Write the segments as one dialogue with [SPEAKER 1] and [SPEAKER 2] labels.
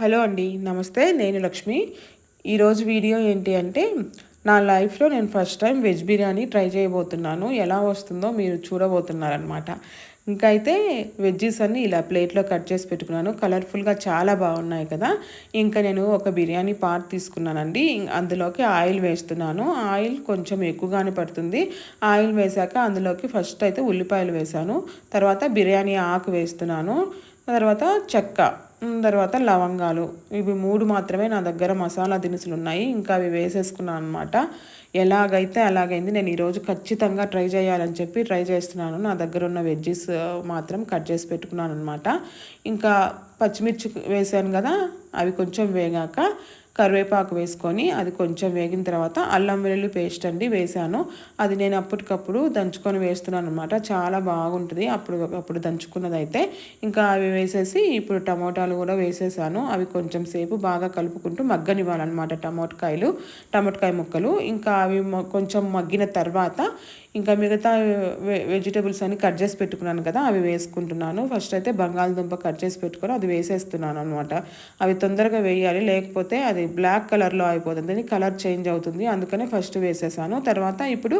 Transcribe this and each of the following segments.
[SPEAKER 1] Hello అండి నమస్తే నేను లక్ష్మి. ఈరోజు వీడియో ఏంటి అంటే నా లైఫ్లో నేను first time veg biryani try చేయబోతున్నాను. ఎలా వస్తుందో మీరు చూడబోతున్నారనమాట ఇంకా అయితే వెజ్జీస్ అన్నీ ఇలా ప్లేట్లో కట్ చేసి పెట్టుకున్నాను. కలర్ఫుల్గా చాలా బాగున్నాయి కదా. ఇంకా నేను ఒక బిర్యానీ పార్ట్ తీసుకున్నానండి. అందులోకి ఆయిల్ వేస్తున్నాను. ఆయిల్ కొంచెం ఎక్కువగానే పడుతుంది. ఆయిల్ వేశాక అందులోకి ఫస్ట్ అయితే ఉల్లిపాయలు వేశాను. తర్వాత బిర్యానీ ఆకు వేస్తున్నాను. తర్వాత చెక్క. తర్వాత లవంగాలు. ఇవి మూడు మాత్రమే నా దగ్గర మసాలా దినుసులు ఉన్నాయి. ఇంకా అవి వేసేసుకున్నాను అనమాట ఎలాగైతే అలాగైంది నేను ఈరోజు ఖచ్చితంగా ట్రై చేయాలని చెప్పి ట్రై చేస్తున్నాను. నా దగ్గర ఉన్న వెజ్జెస్ మాత్రం కట్ చేసి పెట్టుకున్నాను అనమాట ఇంకా పచ్చిమిర్చి వేసాను కదా అవి కొంచెం వేగాక కరివేపాకు వేసుకొని అది కొంచెం వేగిన తర్వాత అల్లం వెల్లుల్లి పేస్ట్ అండి వేసాను. అది నేను అప్పటికప్పుడు దంచుకొని వేస్తున్నాను అనమాట చాలా బాగుంటుంది. అప్పుడు అప్పుడు దంచుకున్నదైతే ఇంకా అవి వేసేసి ఇప్పుడు టమోటాలు కూడా వేసేసాను. అవి కొంచెం సేపు బాగా కలుపుకుంటూ మగ్గనివ్వాలన్నమాట టమోటకాయలు టమోటకాయ ముక్కలు. ఇంకా అవి కొంచెం మగ్గిన తర్వాత ఇంకా మిగతా వెజిటేబుల్స్ అన్ని కట్ చేసి పెట్టుకున్నాను కదా అవి వేసుకుంటున్నాను. ఫస్ట్ అయితే బంగాళదుంప కట్ చేసి పెట్టుకొని అది వేసేస్తున్నాను అనమాట అవి తొందరగా వేయాలి లేకపోతే అది బ్లాక్ కలర్లో అయిపోతుంది కలర్ చేంజ్ అవుతుంది అందుకనే ఫస్ట్ వేసేసాను. తర్వాత ఇప్పుడు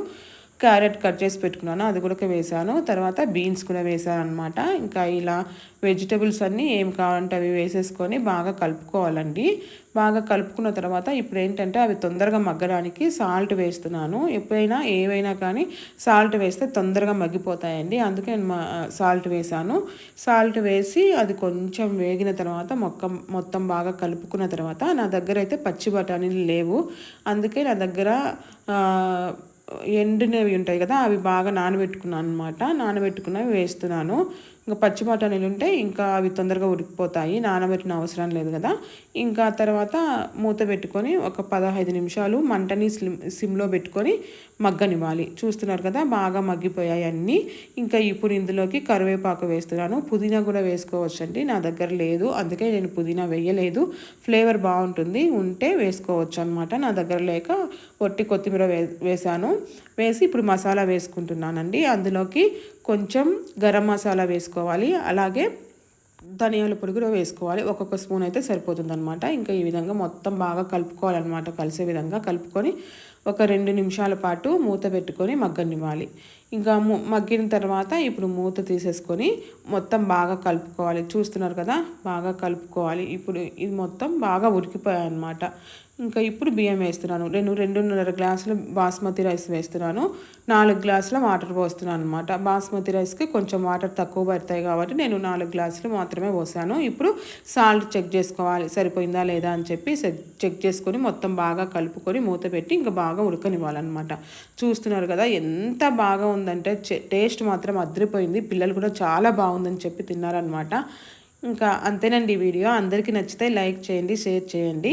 [SPEAKER 1] క్యారెట్ కట్ చేసి పెట్టుకున్నాను అది కూడా వేసాను. తర్వాత బీన్స్ కూడా వేసాను అనమాట ఇంకా ఇలా వెజిటబుల్స్ అన్నీ ఏం కావాలంటే అవి వేసేసుకొని బాగా కలుపుకోవాలండి. బాగా కలుపుకున్న తర్వాత ఇప్పుడు ఏంటంటే అవి తొందరగా మగ్గడానికి సాల్ట్ వేస్తున్నాను. ఎప్పుడైనా ఏవైనా కానీ సాల్ట్ వేస్తే తొందరగా మగ్గిపోతాయండి. అందుకే నేను సాల్ట్ వేసాను. సాల్ట్ వేసి అది కొంచెం వేగిన తర్వాత మొక్క మొత్తం బాగా కలుపుకున్న తర్వాత నా దగ్గర అయితే పచ్చి బఠానీలు లేవు. అందుకే నా దగ్గర ఎండినవి ఉంటాయి కదా అవి బాగా నానబెట్టుకున్నాను అనమాట నానబెట్టుకున్నవి వేస్తున్నాను. ఇంకా పచ్చి బఠానీలు ఉంటే ఇంకా అవి తొందరగా ఉడికిపోతాయి నానబెట్టిన అవసరం లేదు కదా. ఇంకా తర్వాత మూత పెట్టుకొని ఒక పదహైదు నిమిషాలు మంటని స్లిమ్ సిమ్లో పెట్టుకొని మగ్గనివ్వాలి. చూస్తున్నారు కదా బాగా మగ్గిపోయాయి అన్నీ. ఇంకా ఇప్పుడు ఇందులోకి కరివేపాకు వేస్తున్నాను. పుదీనా కూడా వేసుకోవచ్చు అండి నా దగ్గర లేదు. అందుకే నేను పుదీనా వేయలేదు. ఫ్లేవర్ బాగుంటుంది ఉంటే వేసుకోవచ్చు అనమాట నా దగ్గర లేక ఒట్టి కొత్తిమీర వే వేసాను వేసి ఇప్పుడు మసాలా వేసుకుంటున్నానండి. అందులోకి కొంచెం గరం మసాలా వేసుకోవాలి. అలాగే ధనియాల పొడి కూడా వేసుకోవాలి. ఒక్కొక్క స్పూన్ అయితే సరిపోతుందనమాట ఇంకా ఈ విధంగా మొత్తం బాగా కలుపుకోవాలన్నమాట. కలిసే విధంగా కలుపుకొని ఒక రెండు నిమిషాల పాటు మూత పెట్టుకొని మగ్గనివ్వాలి. ఇంకా మగ్గిన తర్వాత ఇప్పుడు మూత తీసేసుకొని మొత్తం బాగా కలుపుకోవాలి. చూస్తున్నారు కదా? బాగా కలుపుకోవాలి. ఇప్పుడు ఇది మొత్తం బాగా ఉడికిపోయాయి అనమాట ఇంకా ఇప్పుడు బియ్యం వేస్తున్నాను. నేను రెండున్నర గ్లాసులు బాస్మతి రైస్ వేస్తున్నాను. నాలుగు గ్లాసుల వాటర్ పోస్తున్నాను అనమాట బాస్మతి రైస్కి కొంచెం వాటర్ తక్కువ పడతాయి కాబట్టి నేను నాలుగు గ్లాసులు మాత్రమే పోసాను. ఇప్పుడు సాల్ట్ చెక్ చేసుకోవాలి. సరిపోయిందా లేదా అని చెప్పి చెక్ చేసుకొని మొత్తం బాగా కలుపుకొని మూత పెట్టి ఇంకా బాగా ఉడకనివ్వాలన్నమాట. చూస్తున్నారు కదా ఎంత బాగా ఉందంటే టేస్ట్ మాత్రం అదిరిపోయింది. పిల్లలు కూడా చాలా బాగుందని చెప్పి తిన్నారనమాట ఇంకా అంతేనండి వీడియో. అందరికీ నచ్చితే లైక్ చేయండి షేర్ చేయండి.